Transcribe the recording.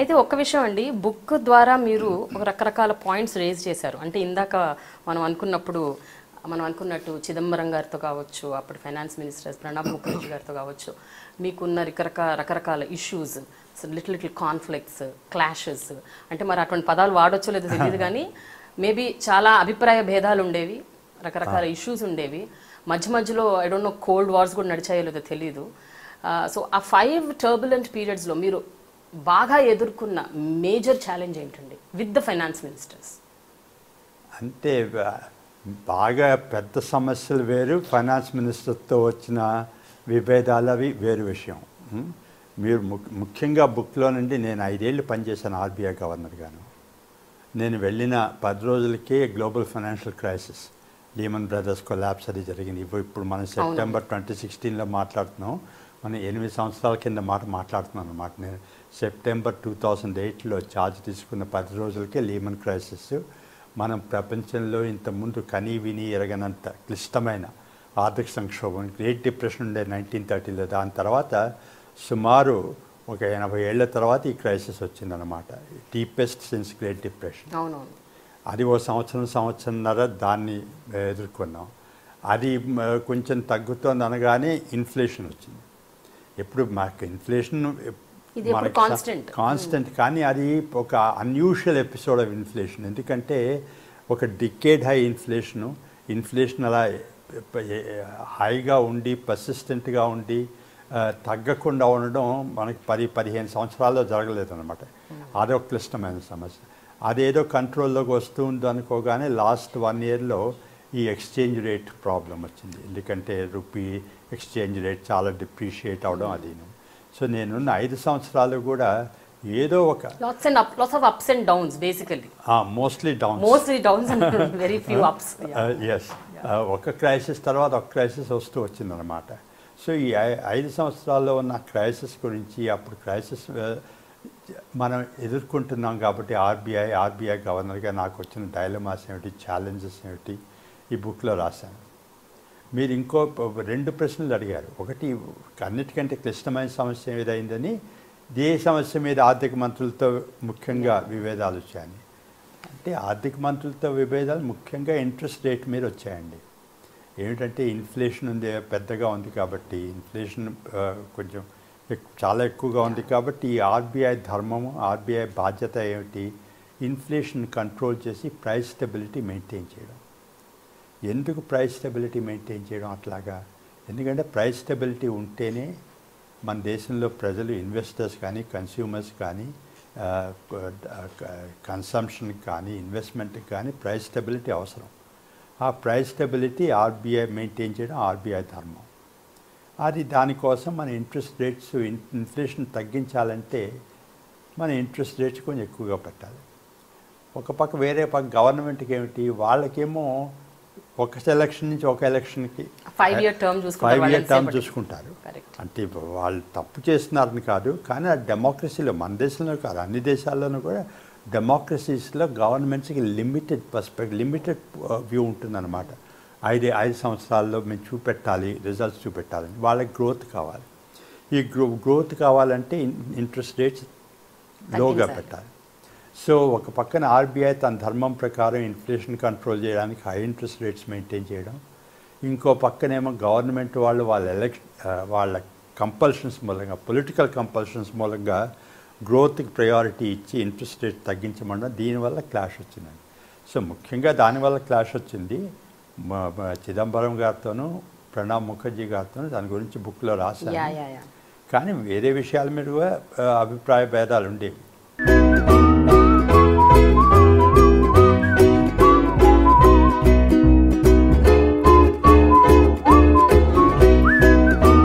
అయితే ఒక్క విషయం అండి బుక్ ద్వారా మీరు ఒక రకరకాల పాయింట్స్ రేజ్ చేశారు. అంటే ఇందాక మనం అనుకున్నప్పుడు మనం అనుకున్నట్టు చిదంబరం గారితో కావచ్చు అప్పుడు ఫైనాన్స్ మినిస్టర్ ప్రణబ్ ముఖర్జీ గారితో కావచ్చు మీకున్న రకరకాల రకరకాల issues little little conflicts clashes అంటే మరి అటువంటి పదాలు వాడొచ్చో లేదో తెలియదు కానీ మేబీ చాలా అభిప్రాయ భేదాలు ఉండేవి రకరకాల ఇష్యూస్ ఉండేవి. మధ్య మధ్యలో I don't know cold wars కూడా నడిచాయో లేదో తెలియదు సో ఆ ఫైవ్ టర్బులెంట్ పీరియడ్స్లో మీరు బాగా ఎదుర్కొన్న మేజర్ ఛాలెంజ్ ఏంటండి? విత్ ద ఫైనాన్స్ మినిస్టర్స్ అంటే బాగా పెద్ద సమస్యలు వేరు ఫైనాన్స్ మినిస్టర్తో వచ్చిన విభేదాలు అవి వేరు విషయం. మీరు ము- ముఖ్యంగా బుక్లో నుండి నేను ఐదేళ్ళు పనిచేశాను ఆర్బీఐ గవర్నర్గాను. నేను వెళ్ళిన పది రోజులకే global financial crisis Lehman Brothers collapse అది జరిగింది. ఇప్పుడు ఇప్పుడు మనం సెప్టెంబర్ ట్వంటీ సిక్స్టీన్లో మాట్లాడుతున్నాం. మనం ఎనిమిది సంవత్సరాల కింద మాట మాట్లాడుతున్నాం అనమాట నేను సెప్టెంబర్ టూ థౌజండ్ ఎయిట్లో ఛార్జ్ తీసుకున్న పది రోజులకే లీమన్ క్రైసిస్ మనం ప్రపంచంలో ఇంతకుముందు కనీ విని ఎరగనంత క్లిష్టమైన ఆర్థిక సంక్షోభం గ్రేట్ డిప్రెషన్ ఉండే నైన్టీన్ థర్టీలో దాని తర్వాత సుమారు ఒక ఎనభై ఏళ్ళ తర్వాత ఈ క్రైసిస్ వచ్చిందనమాట డీపెస్ట్ సిన్స్ గ్రేట్ డిప్రెషన్ అవునవును. అది ఓ సంవత్సరం సంవత్సరంన్నర దాన్ని ఎదుర్కొన్నాం. అది కొంచెం తగ్గుతోంది అనగానే ఇన్ఫ్లేషన్ వచ్చింది. ఎప్పుడు మాకు ఇన్ఫ్లేషన్. కాన్స్టెంట్. కానీ అది ఒక అన్యూజువల్ ఎపిసోడ్ ఆఫ్ ఇన్ఫ్లేషన్. ఎందుకంటే ఒక డికేడ్ హై ఇన్ఫ్లేషను ఇన్ఫ్లేషన్ అలా హైగా ఉండి పర్సిస్టెంట్గా ఉండి తగ్గకుండా ఉండడం మనకి పది పదిహేను సంవత్సరాల్లో జరగలేదు అనమాట అదొక క్లిష్టమైన సమస్య. అదేదో కంట్రోల్లోకి వస్తూ ఉంది అనుకోగానే లాస్ట్ వన్ ఇయర్లో ఈ ఎక్స్చేంజ్ రేట్ ప్రాబ్లం వచ్చింది. ఎందుకంటే రూపీ ఎక్స్చేంజ్ రేట్ చాలా డిప్రిషియేట్ అవడం అది సో నేనున్న ఐదు సంవత్సరాలు కూడా ఏదో ఒక lots and up lots of ups and downs mostly down mostly downs and very few ups yes ఒక క్రైసిస్ తర్వాత ఒక క్రైసిస్ వస్తూ వచ్చిందనమాట సో ఈ ఐదు సంవత్సరాల్లో ఉన్న క్రైసిస్ గురించి అప్పుడు క్రైసిస్ మనం ఎదుర్కొంటున్నాం కాబట్టి ఆర్బీఐ ఆర్బీఐ గవర్నర్గా నాకు వచ్చిన డైలమాస్ ఏమిటి ఛాలెంజెస్ ఏమిటి ఈ బుక్లో రాశాను. మీరు ఇంకో రెండు ప్రశ్నలు అడిగారు. ఒకటి అన్నిటికంటే క్లిష్టమైన సమస్య ఏదైందని ఏ సమస్య మీద ఆర్థిక మంత్రులతో ముఖ్యంగా విభేదాలు వచ్చాయని. అంటే ఆర్థిక మంత్రులతో విభేదాలు ముఖ్యంగా ఇంట్రెస్ట్ రేట్ మీద వచ్చాయండి. ఏమిటంటే ఇన్ఫ్లేషన్ ఉంది పెద్దగా ఉంది కాబట్టి ఇన్ఫ్లేషన్ కొంచెం చాలా ఎక్కువగా ఉంది కాబట్టి ఈ ఆర్బీఐ ధర్మము ఆర్బీఐ బాధ్యత ఏమిటి? ఇన్ఫ్లేషన్ కంట్రోల్ చేసి ప్రైస్ స్టెబిలిటీ మెయింటైన్ చేయడం. ఎందుకు ప్రైస్ స్టెబిలిటీ మెయింటైన్ చేయడం అట్లాగా? ఎందుకంటే ప్రైస్ స్టెబిలిటీ ఉంటేనే మన దేశంలో ప్రజలు ఇన్వెస్టర్స్ కానీ కన్స్యూమర్స్ కానీ కన్సంప్షన్ కానీ ఇన్వెస్ట్మెంట్కి కానీ ప్రైస్ స్టెబిలిటీ అవసరం. ఆ ప్రైస్ స్టెబిలిటీ ఆర్బీఐ మెయింటైన్ చేయడం ఆర్బీఐ ధర్మం. అది దానికోసం మన ఇంట్రెస్ట్ రేట్స్ ఇన్ఫ్లేషన్ తగ్గించాలంటే మన ఇంట్రెస్ట్ రేట్స్ కొంచెం ఎక్కువగా పెట్టాలి. ఒక పక్క వేరే పక్క గవర్నమెంట్కి ఏమిటి? వాళ్ళకేమో ఒక ఎలక్షన్ నుంచి ఒక ఎలక్షన్కి five year term five year term చూసుకుంటారు. అంటే వాళ్ళు తప్పు చేస్తున్నారని కాదు కానీ ఆ డెమోక్రసీలో మన దేశంలో కాదు అన్ని దేశాల్లోనూ కూడా డెమోక్రసీస్లో గవర్నమెంట్స్కి లిమిటెడ్ పర్స్పెక్ట్ లిమిటెడ్ వ్యూ ఉంటుందన్నమాట. ఐదు ఐదు సంవత్సరాల్లో మేము చూపెట్టాలి రిజల్ట్స్ చూపెట్టాలని. వాళ్ళకి గ్రోత్ కావాలి. ఈ గ్రో గ్రోత్ కావాలంటే ఇంట్రెస్ట్ రేట్స్ లోగా. పెట్టాలి. సో ఒక పక్కన ఆర్బీఐ తన ధర్మం ప్రకారం ఇన్ఫ్లేషన్ కంట్రోల్ చేయడానికి హై ఇంట్రెస్ట్ రేట్స్ మెయింటైన్ చేయడం. ఇంకో పక్కనేమో గవర్నమెంట్ వాళ్ళు వాళ్ళ ఎలక్షన్ వాళ్ళ కంపల్షన్స్ మూలంగా పొలిటికల్ కంపల్షన్స్ మూలంగా గ్రోత్కి ప్రయారిటీ ఇచ్చి ఇంట్రెస్ట్ రేట్ తగ్గించమనడం దీనివల్ల క్లాష్ వచ్చిందండి. సో ముఖ్యంగా దానివల్ల క్లాష్ వచ్చింది చిదంబరం గారితోనూ ప్రణబ్ ముఖర్జీ గారితోనూ దాని గురించి బుక్లో రాశాను. కానీ వేరే విషయాల మీద అభిప్రాయ భేదాలు ఉండేవి.